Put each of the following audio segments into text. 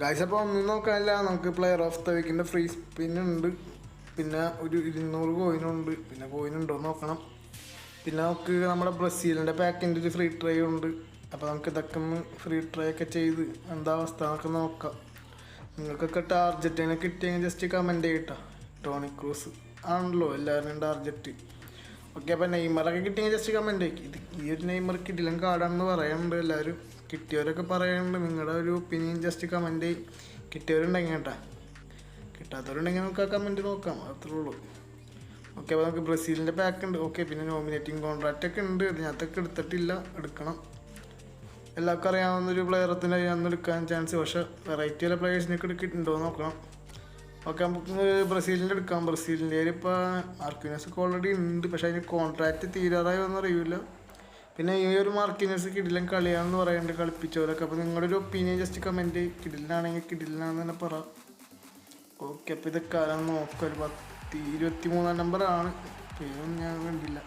Guys അപ്പോൾ ഒന്നും നോക്കാനില്ല. നമുക്ക് പ്ലെയർ ഓഫ് ദ വീക്കിന്റെ ഫ്രീ സ്പിന്നുണ്ട് പിന്നെ ഒരു ഇരുന്നൂറ് കോയിനുണ്ട് പിന്നെ കോയിൻ ഉണ്ടോ എന്ന് നോക്കണം. പിന്നെ നമുക്ക് നമ്മുടെ ബ്രസീലിന്റെ പാക്കിന്റെ ഒരു ഫ്രീ ട്രൈ ഉണ്ട്. അപ്പോൾ നമുക്ക് ഇതൊക്കെ ഒന്ന് ഫ്രീ ട്രൈ ഒക്കെ ചെയ്ത് എന്താ അവസ്ഥ എന്നൊക്കെ നോക്കാം. നിങ്ങൾക്കൊക്കെ ടാർജറ്റിനെ കിട്ടിയെങ്കിൽ ജസ്റ്റ് കമന്റ് ചെയ്യട്ടോ. ടോണി ക്രൂസ് ആണല്ലോ എല്ലാവരുടെയും ടാർജറ്റ് ഓക്കെ അപ്പോൾ നെയ്മറൊക്കെ കിട്ടിയെങ്കിൽ ജസ്റ്റ് കമന്റ് ചെയ്യും. ഇത് ഈ ഒരു നെയ്മർ കിട്ടില്ലെങ്കിൽ കാർഡാണെന്ന് പറയാനുണ്ട് എല്ലാവരും. കിട്ടിയവരൊക്കെ പറയുന്നുണ്ട്. നിങ്ങളുടെ ഒരു ഒപ്പീനിയൻ ജസ്റ്റ് കമന്റ് കിട്ടിയവരുണ്ടെങ്കിൽ കേട്ടാ. കിട്ടാത്തവരുണ്ടെങ്കിൽ നമുക്ക് ആ കമന്റ് നോക്കാം. അത്രേ ഉള്ളൂ. ഓക്കെ അപ്പോൾ നമുക്ക് ബ്രസീലിന്റെ പാക്ക് ഉണ്ട്. ഓക്കെ പിന്നെ നോമിനേറ്റിംഗ് കോൺട്രാക്റ്റ് ഒക്കെ ഉണ്ട്. ഇതിനകത്തൊക്കെ എടുത്തിട്ടില്ല. എടുക്കണം. എല്ലാവർക്കും അറിയാവുന്ന ഒരു പ്ലെയറത്തിന് അന്ന് എടുക്കാൻ ചാൻസ് പക്ഷെ വെറൈറ്റി ഉള്ള പ്ലെയേഴ്സിനൊക്കെ എന്ന് നോക്കണം. ഓക്കെ നമുക്ക് ബ്രസീലിന്റെ എടുക്കാം. ബ്രസീലിന്റെ ഇപ്പോൾ ആർക്യൂനസ് ഒക്കെ ഓൾറെഡി ഉണ്ട്. പക്ഷേ അതിന് കോൺട്രാക്റ്റ് തീരാറായി എന്ന് അറിയില്ല പിന്നെ ഈ ഒരു മാർക്കിനേഴ്സ് കിടിലൻ കളിയാണെന്ന് പറയുന്നുണ്ട് കളിപ്പിച്ചവരൊക്കെ. അപ്പോൾ നിങ്ങളുടെ ഒരു ഒപ്പീനിയൻ ജസ്റ്റ് കമന്റ് കിടിലാണെങ്കിൽ കിടിലാണെന്ന് തന്നെ പറ. ഓക്കെ അപ്പോൾ ഇത് കാലം നോക്കാം ഒരു പത്ത് ഇരുപത്തി മൂന്നാം നമ്പറാണ് പേരൊന്നും ഞാൻ കണ്ടില്ല.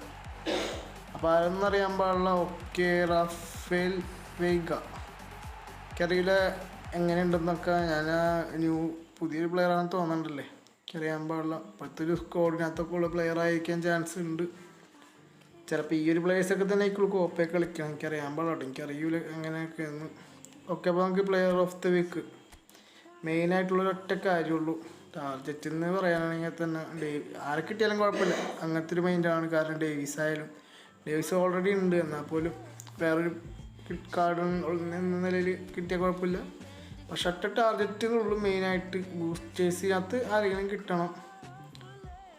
അപ്പോൾ ആരെന്നറിയാൻ പാടില്ല. ഓക്കെ റഫേൽ വെയ്ഗ എനിക്കറിയില്ല എങ്ങനെയുണ്ടെന്നൊക്കെ. ഞാൻ ന്യൂ പുതിയൊരു പ്ലെയർ ആണെന്ന് തോന്നണ്ടല്ലേ? എനിക്കറിയാൻ പാടില്ല. ഇപ്പോഴത്തെ ഒരു സ്കോഡിനകത്തൊക്കെ ഉള്ള പ്ലെയർ ആയിരിക്കാൻ ചാൻസ് ഉണ്ട്. ചിലപ്പോൾ ഈ ഒരു പ്ലേയേഴ്സൊക്കെ തന്നെ ആയിക്കുള്ളൂ കോപ്പയെ കളിക്കണം എനിക്കറിയാൻ പാടാട്ടോ എനിക്കറിയൂല എങ്ങനെയൊക്കെയെന്ന് ഒക്കെ അപ്പോൾ നമുക്ക് പ്ലെയർ ഓഫ് ദ വീക്ക് മെയിനായിട്ടുള്ളൊരു ഒറ്റ കാര്യമുള്ളൂ ടാർജറ്റ് എന്ന് പറയാനാണെങ്കിൽ തന്നെ ഡേവി ആരെ കിട്ടിയാലും കുഴപ്പമില്ല. അങ്ങനത്തെ ഒരു മൈൻഡാണ് കാരണം ഡേവിസ് ആയാലും ഡേവിസ് ഓൾറെഡി ഉണ്ട്. എന്നാൽ പോലും വേറൊരു കാർഡ് എന്ന നിലയിൽ കിട്ടിയാൽ കുഴപ്പമില്ല. പക്ഷെ ഒറ്റ ടാർഗറ്റ് എന്നുള്ളൂ മെയിനായിട്ട് ബൂസ്റ്റേഴ്സിനകത്ത് ആരെങ്കിലും കിട്ടണം.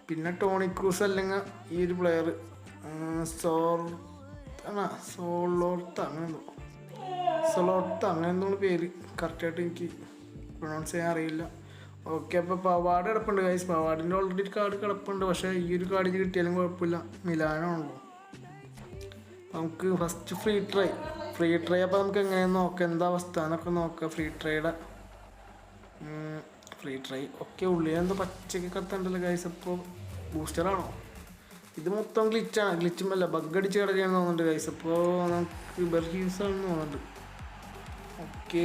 പിന്നെ ടോണി ക്രൂസ് അല്ലെങ്കിൽ ഈ ഒരു പ്ലെയർ സോർ ആ സോളോർത്ത് അങ്ങനെ എന്തോ സൊലോർത്ത് അങ്ങനെ എന്തോ പേര് കറക്റ്റായിട്ട് എനിക്ക് പ്രൊണൗൺസ് ചെയ്യാൻ അറിയില്ല. ഓക്കെ അപ്പോൾ പവാഡ് കിടപ്പുണ്ട് ഗൈസ് പവാഡിന്റെ ഓൾറെഡി ഒരു കാർഡ് കിടപ്പുണ്ട്. പക്ഷേ ഈ ഒരു കാർഡ് കിട്ടിയാലും കുഴപ്പമില്ല. മിലാനാണല്ലോ നമുക്ക് first free try free try അപ്പോൾ നമുക്ക് എങ്ങനെ നോക്കാം. എന്താ അവസ്ഥ എന്നൊക്കെ നോക്കാം. ഫ്രീ ട്രൈയുടെ ഫ്രീ ട്രൈ ഒക്കെ ഉള്ളിൽ എന്തോ പച്ചയ്ക്ക് കത്തുണ്ടല്ലോ ഗൈസ് അപ്പോൾ ബൂസ്റ്ററാണോ ഇത് മൊത്തം ഗ്ലിച്ചാണ് ഗ്ലിച്ചും അല്ല ബഗ് അടിച്ച് കിടക്കുകയാണ് തോന്നുന്നുണ്ട് ഗൈസ് അപ്പോൾ നമുക്ക് ബെർഹ്യൂസ് ആണെന്ന് തോന്നുന്നുണ്ട്. ഓക്കെ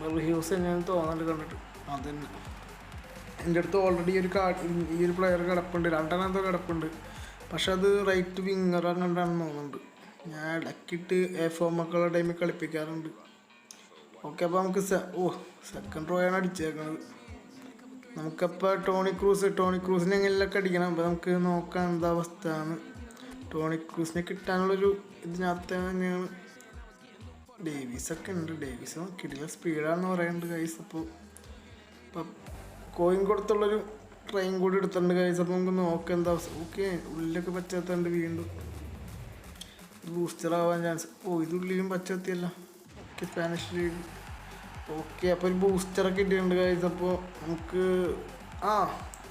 ബെർഹ്യൂസ് തന്നെയാണ് തോന്നുന്നുണ്ട് കണ്ടിട്ട്. അതന്നെ. എന്റെ അടുത്ത് ഓൾറെഡി ഒരു കാർഡ് ഈ ഒരു പ്ലെയർ കിടപ്പുണ്ട്. രണ്ടെണ്ണത്തോ കിടപ്പുണ്ട്. പക്ഷെ അത് റൈറ്റ് വിങ്ങർ കണ്ടാണെന്ന് തോന്നുന്നുണ്ട്. ഞാൻ ഇടയ്ക്കിട്ട് എ ഫോമൊക്കെയുള്ള ടൈമിൽ കളിപ്പിക്കാറുണ്ട്. ഓക്കെ അപ്പോൾ നമുക്ക് ഓ സെക്കൻഡ് റോയാണ് അടിച്ചേക്കണത്. നമുക്കപ്പോൾ ടോണി ക്രൂസ് ടോണി ക്രൂസിനെ എങ്ങനെയൊക്കെ അടിക്കണം? അപ്പോൾ നമുക്ക് നോക്കാം എന്താ അവസ്ഥയാണ്. ടോണി ക്രൂസിനെ കിട്ടാനുള്ളൊരു ഇതിനകത്ത് തന്നെയാണ് ഡേവീസൊക്കെ ഉണ്ട്. ഡേവീസ് കിടില സ്പീഡാണെന്ന് പറയുന്നുണ്ട് ഗൈസ് അപ്പോൾ ഇപ്പം കോയിൻ കൊടുത്തുള്ളൊരു ട്രെയിൻ കൂടി എടുത്തിട്ടുണ്ട് ഗൈസ് അപ്പോൾ നമുക്ക് നോക്കാം എന്താ അവസ്ഥ. ഓക്കെ ഉള്ളിലൊക്കെ പച്ചത്തുണ്ട് വീണ്ടും. ബൂസ്റ്റർ ആവാൻ ചാൻസ് ഓ ഇത് ഉള്ളിലും പച്ചത്തിയല്ല ഓക്കെ സ്പാനിഷ് ലീഗ് ഓക്കെ അപ്പോൾ ഒരു ബൂസ്റ്ററൊക്കെ ഇട്ടിട്ടുണ്ട് ഗൈസ് അപ്പോൾ നമുക്ക് ആ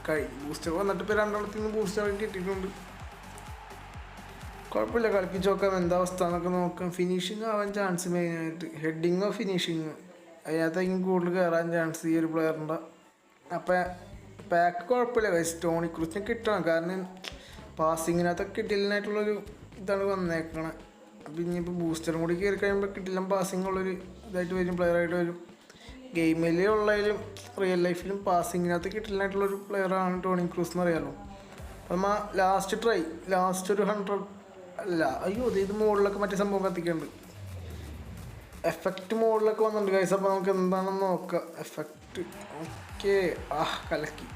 കഴിഞ്ഞു ബൂസ്റ്റർ വന്നിട്ട് ഇപ്പോൾ രണ്ടെണ്ണത്തിൽ നിന്ന് ബൂസ്റ്ററൊക്കെ കിട്ടിയിട്ടുണ്ട്. കുഴപ്പമില്ല കളിപ്പിച്ച് നോക്കാം എന്താ അവസ്ഥ എന്നൊക്കെ നോക്കാം. ഫിനിഷിങ് ആവാൻ ചാൻസ് മെയിനായിട്ട് ഹെഡിങ്ങോ ഫിനിഷിങ്ങോ അതിനകത്തേക്കും കൂടുതൽ കയറാൻ ചാൻസ് ഈ ഒരു പ്ലെയറിന്റെ അപ്പം പാക്ക് കുഴപ്പമില്ല ഗൈസ് ടോണി കിട്ടണം. കാരണം പാസിങ്ങിനകത്തൊക്കെ കിട്ടില്ലായിട്ടുള്ളൊരു ഇതാണ് വന്നേക്കണത് അപ്പം ഇപ്പോൾ ബൂസ്റ്ററും കൂടി കയറി കഴിയുമ്പോൾ കിട്ടില്ല. പാസിംഗ് ഉള്ളൊരു ഇതായിട്ട് വരും പ്ലെയറായിട്ട് വരും. ഗെയിമിൽ ഉള്ളതിലും റിയൽ ലൈഫിലും പാസിങ്ങിനകത്ത് കിട്ടില്ലായിട്ടുള്ളൊരു പ്ലെയറാണ് ടോണി ക്രൂസ് എന്ന് അറിയാമോ അപ്പം ആ ലാസ്റ്റ് ട്രൈ ലാസ്റ്റ് ഒരു ഹൺഡ്രഡ് അല്ല അയ്യോ ഇത് മുകളിലൊക്കെ മറ്റേ സംഭവം കത്തിക്കുന്നുണ്ട് എഫക്റ്റ് മുകളിലൊക്കെ വന്നിട്ടുണ്ട് കൈസ് അപ്പോൾ നമുക്ക് എന്താണെന്ന് നോക്കാം. എഫക്റ്റ് ഓക്കെ ആ കലക്കി.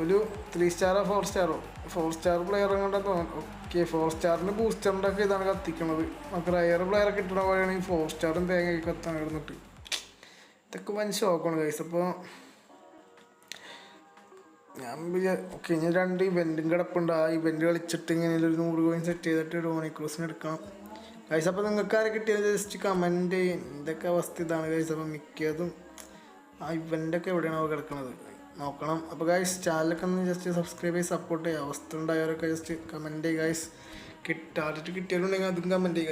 ഒരു ത്രീ സ്റ്റാറോ ഫോർ സ്റ്റാറോ ഫോർ സ്റ്റാർ പ്ലെയർ കൊണ്ടാ തോന്നുന്നു. ഓക്കെ ഫോർ സ്റ്റാറിന് ബൂസ്റ്ററിന്റെ ഒക്കെ ഇതാണ് കത്തിക്കണത്. നമുക്ക് റയർ പ്ലെയർ കിട്ടണ പോലെയാണെങ്കിൽ ഫോർ സ്റ്റാറും തേങ്ങ കത്താൻ കിടന്നിട്ട്. ഇതൊക്കെ വൻ ഷോക്കാണ് കൈസ് അപ്പോൾ ഞാൻ ഓക്കെ ഇനി രണ്ട് ഇവന്റും കിടപ്പുണ്ട് ആ ഇവന്റ് കളിച്ചിട്ട് ഇങ്ങനെ ഒരു നൂറ് കോയിൻ സെറ്റ് ചെയ്തിട്ട് ഡോണി ക്രൂസിന് എടുക്കണം. കൈസ് അപ്പോൾ നിങ്ങൾക്ക് ആരെ കിട്ടിയത്? ജസ്റ്റ് കമന്റ് എന്തൊക്കെ അവസ്ഥ ഇതാണ് കൈസ് അപ്പോൾ മിക്കതും ആ ഇവന്റൊക്കെ എവിടെയാണോ കിടക്കുന്നത് നോക്കണം. അപ്പോൾ ഗൈസ് ചാനലൊക്കെ ഒന്ന് ജസ്റ്റ് സബ്സ്ക്രൈബ് ചെയ്ത് സപ്പോർട്ട് ചെയ്യുക. അവസ്ഥ ഉണ്ടായവരൊക്കെ ജസ്റ്റ് കമന്റ് ചെയ്യുക ഗൈസ് കിട്ടാറിട്ട് കിട്ടിയവരുണ്ടെങ്കിൽ അതും കമന്റ് ചെയ്യുക.